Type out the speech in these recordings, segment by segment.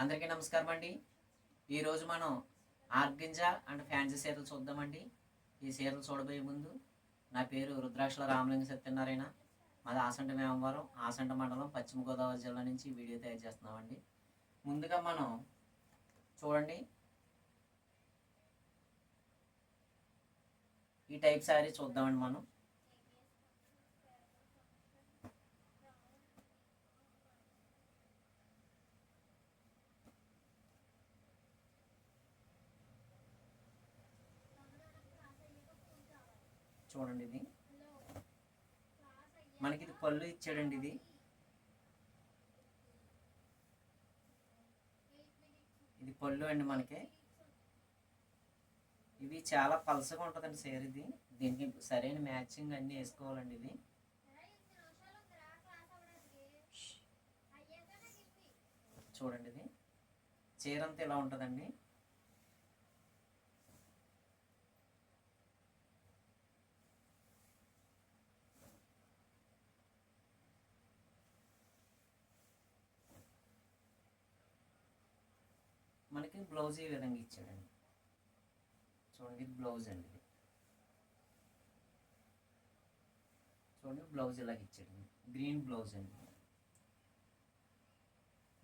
అందరికీ నమస్కారం అండి ఈరోజు మనం ఆర్గింజ అండ్ ఫ్యాన్సీ సీరలు చూద్దామండి. ఈ సీరలు చూడబోయే ముందు నా పేరు రుద్రాక్షల రామలింగ సత్యనారాయణ. మాది ఆసంట మేమవరం ఆసంట మండలం పశ్చిమ గోదావరి జిల్లా నుంచి వీడియో తయారు చేస్తున్నామండి. ముందుగా మనం చూడండి. ఈ టైప్ శారీ చూద్దామండి మనం. చూడండి ఇది. మనకి ఇది పళ్ళు ఇచ్చాడండి ఇది. ఇది పళ్ళు అండి మనకి. ఇది చాలా పలసగా ఉంటుందండి సేర్ ఇది. దీనికి సరైన మ్యాచింగ్ అన్నీ వేసుకోవాలండి ఇది చూడండి ఇది. చీర అంతా ఇలా ఉంటుందండి? మనకి బ్లౌజ్ ఈ విధంగా ఇచ్చాడండి? చూడండి ఇది బ్లౌజ్ అండి ఇది. చూడండి బ్లౌజ్ ఇలాగ ఇచ్చాడండి. గ్రీన్ బ్లౌజ్ అండి.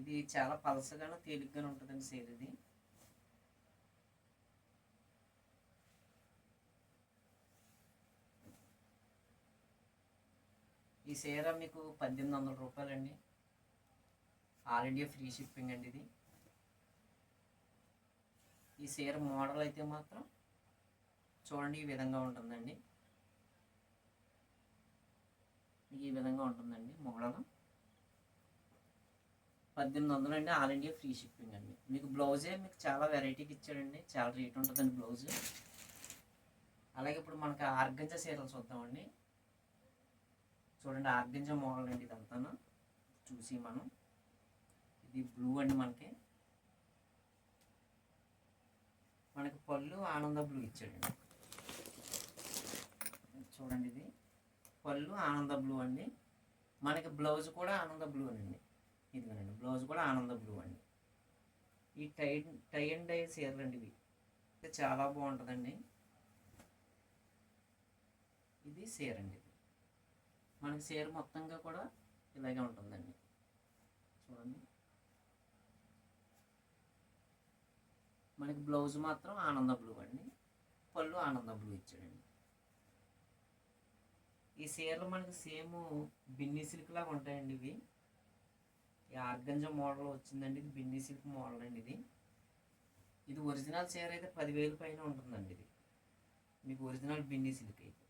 ఇది చాలా పలసగాను తేలిగ్గానే ఉంటుందండి సేర్ ఇది. ఈ సీర మీకు పద్దెనిమిది వందల రూపాయలండి. ఆల్ ఇండియా ఫ్రీ షిప్పింగ్ అండి ఇది. ఈ సీర మోడల్ అయితే మాత్రం చూడండి ఈ విధంగా ఉంటుందండి. ఈ విధంగా ఉంటుందండి మోడల్ పద్దెనిమిది వందలు అండి ఆల్ ఇండియా ఫ్రీ షిప్పింగ్ అండి. మీకు బ్లౌజే మీకు చాలా వెరైటీకి ఇచ్చాడండి. చాలా రేట్ ఉంటుందండి బ్లౌజ్ అలాగే ఇప్పుడు మనకి ఆర్గంజ సీరలు చూద్దామండి. చూడండి ఆర్గంజ మోడల్ అండి ఇదంతాను. చూసి మనం. ఇది బ్లూ అండి మనకి. మనకు పళ్ళు ఆనంద బ్లూ ఇచ్చాడండి చూడండి ఇది. పళ్ళు ఆనంద బ్లూ అండి. మనకి బ్లౌజ్ కూడా ఆనంద బ్లూ అండి. ఇదిగోనండి బ్లౌజ్ కూడా ఆనంద బ్లూ అండి. ఈ టై టై అండ్ డై చీరలు అండి ఇవి. ఇది చాలా బాగుంటుందండి. ఇది చీర అండి ఇది. మనకి చీర మొత్తంగా కూడా ఇలాగే ఉంటుందండి. చూడండి. మనకి బ్లౌజ్ మాత్రం ఆనంద బ్లూ అండి. పళ్ళు ఆనంద బ్లూ ఇచ్చాడండి. ఈ చీరలు మనకి సేమ్ బిన్నీ సిల్క్ లాగా ఉంటాయండి ఇవి. ఈ ఆర్గంజా మోడల్ వచ్చిందండి. ఇది బిన్నీ సిల్క్ మోడల్ అండి ఇది. ఇది ఒరిజినల్ చీర అయితే పదివేలు పైన ఉంటుందండి ఇది. మీకు ఒరిజినల్ బిన్నీ సిల్క్ అయితే.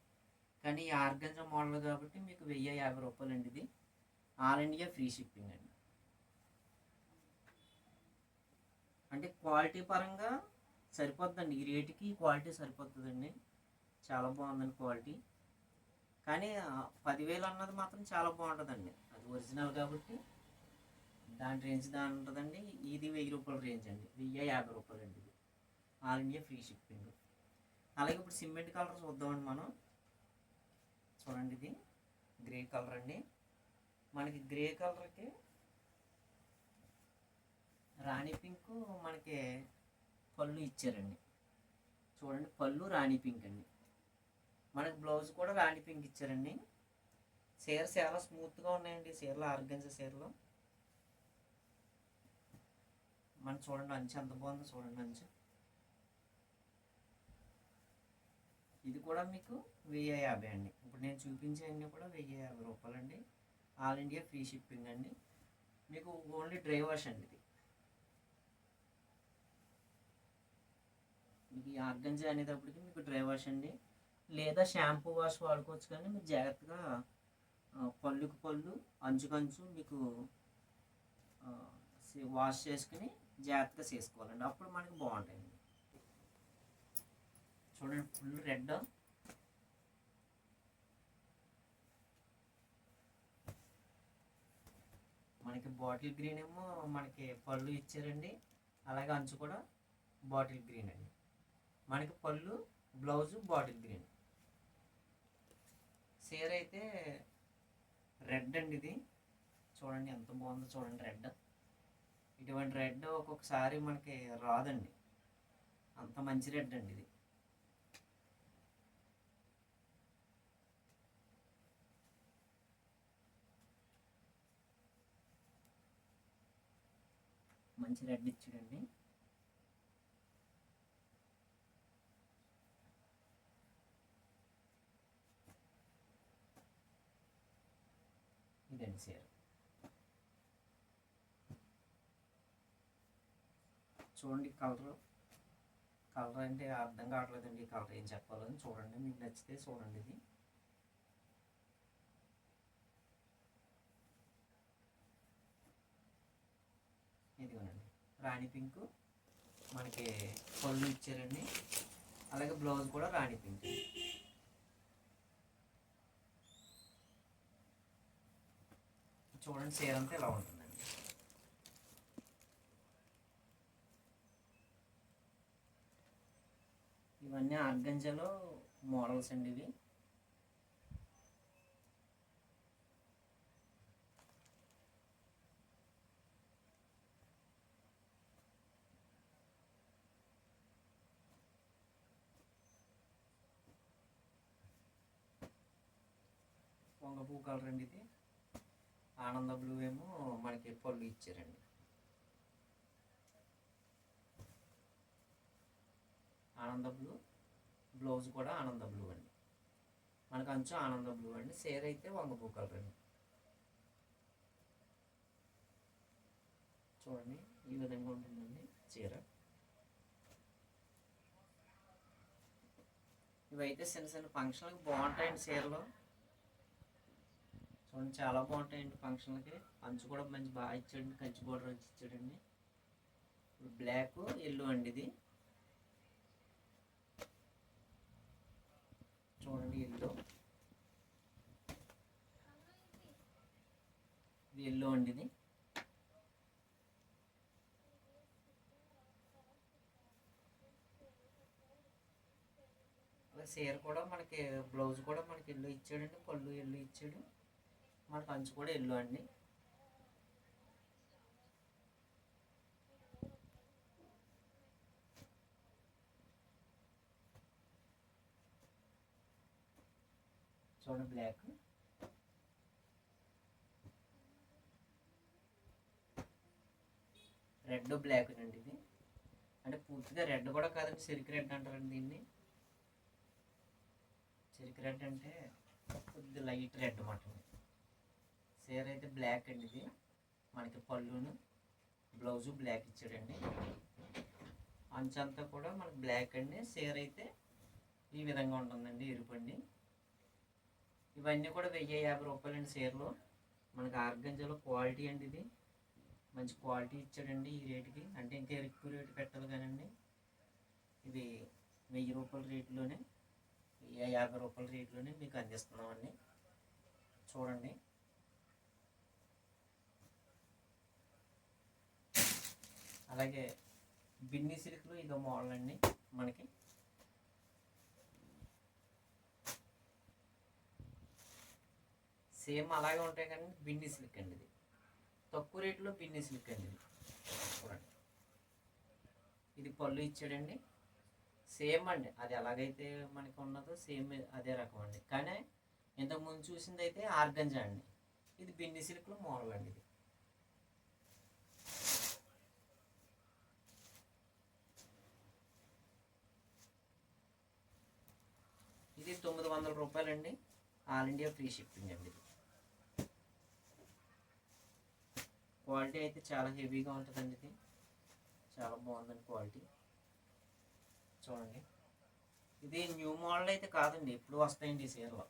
కానీ ఈ ఆర్గంజా మోడల్ కాబట్టి మీకు వెయ్యి యాభై రూపాయలు అండి ఇది. ఆల్ ఇండియా ఫ్రీ షిప్పింగ్ అండి. అంటే క్వాలిటీ పరంగా సరిపోద్దండి. ఈ రేటుకి క్వాలిటీ సరిపోతుందండి చాలా బాగుందండి క్వాలిటీ. కానీ పదివేలు అన్నది మాత్రం చాలా బాగుంటుందండి. అది ఒరిజినల్ కాబట్టి దాని రేంజ్ దాని ఉంటుందండి. ఇది వెయ్యి రూపాయల రేంజ్ అండి. వెయ్యి యాభై రూపాయలు అండి ఇది. All India free shipping. అలాగే ఇప్పుడు సిమెంట్ కలర్ చూద్దామండి మనం. చూడండి ఇది. గ్రే కలర్ అండి. మనకి గ్రే కలర్కి రాణి పింక్ మనకి పళ్ళు ఇచ్చారండి. చూడండి పళ్ళు రాణి పింక్ అండి. మనకి బ్లౌజ్ కూడా రాణి పింక్ ఇచ్చారండి. చీర చాలా స్మూత్గా ఉన్నాయండి చీరలు ఆర్గంజ చీరలు. మనం చూడండి అంచు ఎంత బాగుందో చూడండి అంచు. ఇది కూడా మీకు వెయ్యి యాభై అండి. ఇప్పుడు నేను చూపించేవన్నీ కూడా వెయ్యి యాభై రూపాయలు అండి ఆల్ ఇండియా ఫ్రీ షిప్పింగ్ అండి. మీకు ఓన్లీ డ్రైవర్స్ అండి ఇది. మీకు ఈ ఆర్గంజా అనేటప్పటికి మీకు డ్రై వాష్ అండి. లేదా షాంపూ వాష్ వాడుకోవచ్చు కానీ మీరు జాగ్రత్తగా పళ్ళుకు పళ్ళు అంచుకంచు మీకు వాష్ చేసుకుని జాగ్రత్తగా చేసుకోవాలండి. అప్పుడు మనకి బాగుంటాయండి. చూడండి ఫుల్ రెడ్. మనకి బాటిల్ గ్రీన్ ఏమో మనకి పళ్ళు ఇచ్చారండి. అలాగే అంచు కూడా బాటిల్ గ్రీన్ అండి. మనకి పళ్ళు బ్లౌజు బాటిల్ గ్రీన్. చీర అయితే రెడ్ అండి ఇది. చూడండి ఎంత బాగుందో చూడండి రెడ్. ఇటువంటి రెడ్ ఒక్కొక్కసారి మనకి రాదండి. అంత మంచి రెడ్ అండి ఇది. మంచి రెడ్ ఇచ్చాడండి ఇదండి చీర చూడండి కలర్. కలర్ అంటే అర్థం కావట్లేదండి కలర్ ఏం చెప్పాలని చూడండి. మీకు నచ్చితే చూడండి ఇది. ఇదిగోనండి. రాణి పింక్ మనకి పళ్ళు ఇచ్చారండి. అలాగే బ్లౌజ్ కూడా రాణి పింక్ చూడండి చీర అంతా ఇలా ఉంటుంది ఇవన్నీ ఆర్గంజాలో మోడల్స్ అండి ఇవి. వంగ పువ్వు కలర్ అండి ఇది. ఆనంద బ్లూ ఏమో మనకి పళ్ళు ఇచ్చారండి. ఆనంద బ్లూ బ్లౌజ్ కూడా ఆనంద బ్లూ అండి. మనకు అంచు ఆనంద బ్లూ అండి. సేర్ అయితే వంగ పువ్వు కలర్ అండి చూడండి ఈ విధంగా ఉంటుందండి చీర. ఇవైతే చిన్న చిన్న ఫంక్షన్లకు బాగుంటాయండి చీరలు. చూడండి చాలా బాగుంటాయండి ఫంక్షన్లకి అంచు కూడా మంచి బాగా ఇచ్చాడండి కంచి బోర్డర్ వచ్చి ఇచ్చాడండి. బ్లాక్ ఎల్లో అండి ఇది. చూడండి ఎల్లో. ఇది ఎల్లో అండి ఇది. అలాగే చీర కూడా మనకి బ్లౌజ్ కూడా మనకి ఎల్లో ఇచ్చాడండి పళ్ళు ఎల్లో ఇచ్చాడు. మన కంచు కూడా ఎల్లో అండి. చూడండి బ్లాక్ రెడ్ బ్లాక్ అండి ఇది. అంటే పూర్తిగా రెడ్ కూడా కాదండి సిరికి రెడ్ అంటారండి దీన్ని. సిరికి రెడ్ అంటే కొద్ది లైట్ రెడ్ అనమాట చీర అయితే బ్లాక్ అండి ఇది. మనకి పళ్ళును బ్లౌజు బ్లాక్ ఇచ్చాడండి. అంచంతా కూడా మనకి బ్లాక్ అండి. చీర అయితే ఈ విధంగా ఉంటుందండి ఎరుపండి ఇవన్నీ కూడా వెయ్యి యాభై రూపాయలండి చీరలు మనకి ఆర్గంజలో క్వాలిటీ అండి ఇది. మంచి క్వాలిటీ ఇచ్చాడండి ఈ రేటుకి. అంటే ఇంకా ఎక్కువ రేటు పెట్టాలి కానండి. ఇది వెయ్యి రూపాయల రేట్లోనే యాభై రూపాయల రేట్లోనే మీకు అందిస్తున్నామండి. చూడండి. అలాగే బిన్నీ సిల్క్లో ఇదో మోడల్ అండి మనకి. సేమ్ అలాగే ఉంటాయి కానీ బిన్ని సిల్క్ అండి ఇది. తక్కువ రేట్లో బిన్ని సిల్క్ అండి ఇది. చూడండి. ఇది పళ్ళు ఇచ్చాడండి. సేమ్ అండి. అది ఎలాగైతే మనకి ఉన్నదో సేమ్ అదే రకం అండి. కానీ ఇంతకుముందు చూసింది అయితే ఆర్గంజా అండి. ఇది బిన్ని సిల్క్లో మోడల్ అండి ఇది. ఇది తొమ్మిది వందల రూపాయలండి. ఆల్ ఇండియా ఫ్రీ షిప్పింగ్ అండి క్వాలిటీ అయితే చాలా హెవీగా ఉంటుందండి ఇది. చాలా బాగుందండి క్వాలిటీ. చూడండి. ఇది న్యూ మోడల్ అయితే కాదండి ఎప్పుడు వస్తాయండి ఈ చీరలు.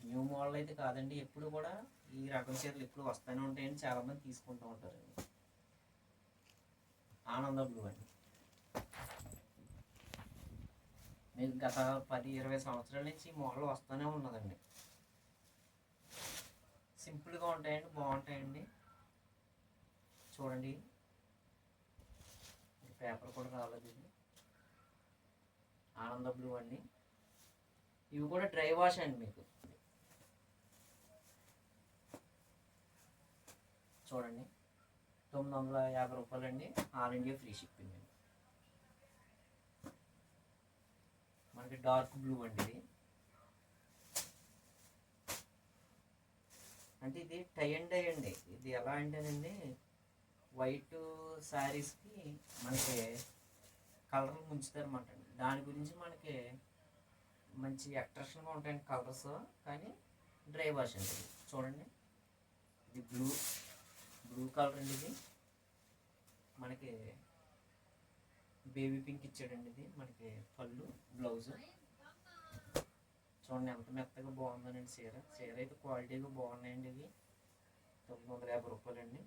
న్యూ మోడల్ అయితే కాదండి ఎప్పుడు కూడా ఈ రకం చీరలు ఎప్పుడు వస్తూనే ఉంటాయని చాలామంది తీసుకుంటూ ఉంటారండి. ఆనంద బ్లూ అండి. మీకు గత పది ఇరవై సంవత్సరాల నుంచి ఈ మోడల్ వస్తూనే ఉన్నదండి. సింపుల్గా ఉంటాయండి బాగుంటాయండి. చూడండి. పేపర్ కూడా రాలేదు ఇది. ఆనంద బ్లూ అండి. ఇవి కూడా డ్రై వాష్ అండి మీకు. చూడండి. తొమ్మిది వందల యాభై రూపాయలండి. ఆల్ ఇండియా ఫ్రీ షిప్పింగ్ అండి. మనకి డార్క్ బ్లూ అండి ఇది. అంటే ఇది టై అండ్ డై అండి. ఇది ఎలా అంటేనండి వైట్ శారీస్కి మనకి కలర్లు ముంచుతారన్నమాట అండి దాని గురించి మనకి మంచి అట్రాక్షన్గా ఉంటాయండి కలర్స్. కానీ డ్రై వాష్ అండి చూడండి. ఇది బ్లూ. బ్లూ కలర్ అండి ఇది. మనకి బేబీ పింక్ ఇచ్చాడండి ఇది. మనకి పళ్ళు బ్లౌజ్. చూడండి ఎంత మెత్తగా బాగుందనండి చీర. చీర అయితే క్వాలిటీగా బాగున్నాయండి ఇది తొమ్మిది వందల యాభై రూపాయలండి.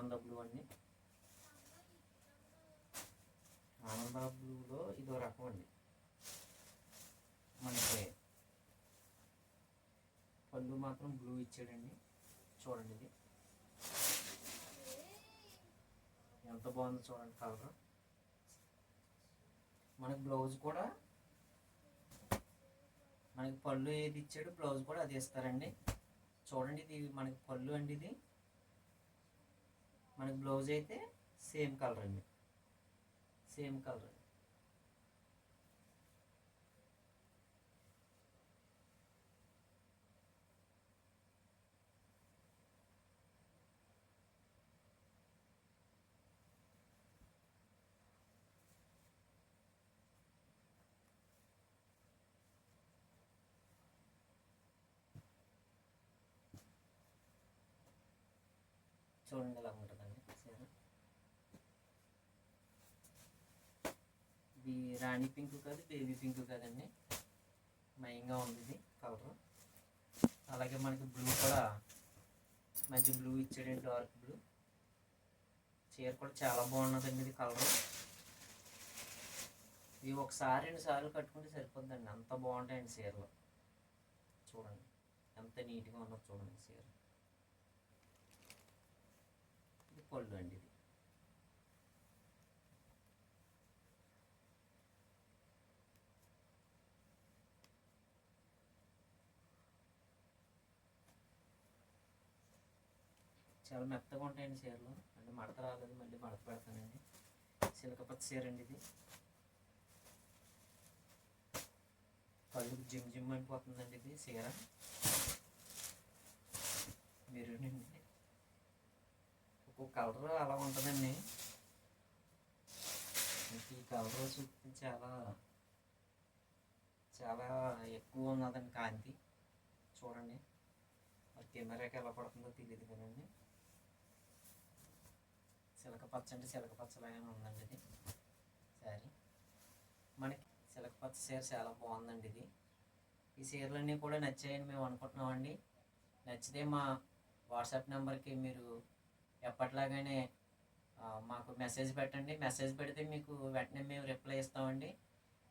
ఆనంద బ్లూ అండి. ఆనంద బ్లూలో ఇదో రకం అండి. మనకి పళ్ళు మాత్రం బ్లూ ఇచ్చాడండి. చూడండి ఇది. ఎంత బాగుందో చూడండి కలర్. మనకి బ్లౌజ్ కూడా మనకి పళ్ళు ఏది ఇచ్చాడు బ్లౌజ్ కూడా అది ఇస్తారండి. చూడండి ఇది మనకి పళ్ళు అండి ఇది. మనకి బ్లౌజ్ అయితే సేమ్ కలర్ అండి. సేమ్ కలర్ చూడండి ఎలా ఉంటుందండి. ఇది రాణి పింక్ కాదు బేబీ పింక్ కాదండి. మయంగా ఉంది ఇది కలర్. అలాగే మనకి బ్లూ కూడా మంచి బ్లూ ఇచ్చాడండి డార్క్ బ్లూ. చీర కూడా చాలా బాగున్నదండి ఇది కలర్. ఇవి ఒకసారి రెండు సార్లు కట్టుకుంటే సరిపోద్దండి. అంత బాగుంటాయండి చీరలు. చూడండి. ఎంత నీట్గా ఉన్నది చూడండి చీర ఇది పళ్ళు అండి ఇది. చాలా మెత్తగా ఉంటాయండి చీరలు. అంటే మడత రాలేదు మళ్ళీ మడత పెడతానండి. సిలకపచ్చ చీర అండి ఇది. కళ్ళుకు జిమ్ జిమ్ అయిపోతుందండి ఇది చీర. మీరు ఒక్కొక్క కలర్ అలా ఉంటుందండి. మీకు ఈ కలర్ చూస్తే చాలా చాలా ఎక్కువ ఉన్నదండి కాంతి. చూడండి. మరి కెమెరాకి ఎలా పడుతుందో తెలియదు కదండి. చిలక పచ్చ అంటే చిలక పచ్చలాగానే ఉందండి ఇది. సారీ. మనకి చిలక పచ్చ చీర చాలా బాగుందండి ఇది. ఈ చీరలన్నీ కూడా నచ్చాయని మేము అనుకుంటున్నామండి. నచ్చితే మా వాట్సాప్ నెంబర్కి మీరు ఎప్పటిలాగానే మాకు మెసేజ్ పెట్టండి. మెసేజ్ పెడితే మీకు వెంటనే మేము రిప్లై ఇస్తామండి.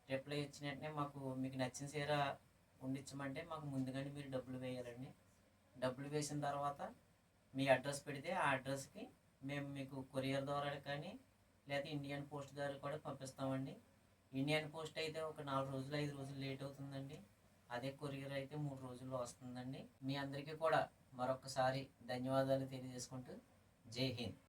రిప్లై ఇచ్చిన వెంటనే మాకు మీకు నచ్చిన చీర ఉండించమంటే మాకు ముందుగానే మీరు డబ్బులు వేయాలండి. డబ్బులు వేసిన తర్వాత మీ అడ్రస్ పెడితే ఆ అడ్రస్కి మేము మీకు కొరియర్ ద్వారా కానీ లేదా ఇండియన్ పోస్ట్ ద్వారా కూడా పంపిస్తామండి. ఇండియన్ పోస్ట్ అయితే ఒక నాలుగు రోజులు ఐదు రోజులు లేట్ అవుతుందండి. అదే కొరియర్ అయితే మూడు రోజుల్లో వస్తుందండి. మీ అందరికీ కూడా మరొకసారి ధన్యవాదాలు తెలియజేసుకుంటూ जय हिंद।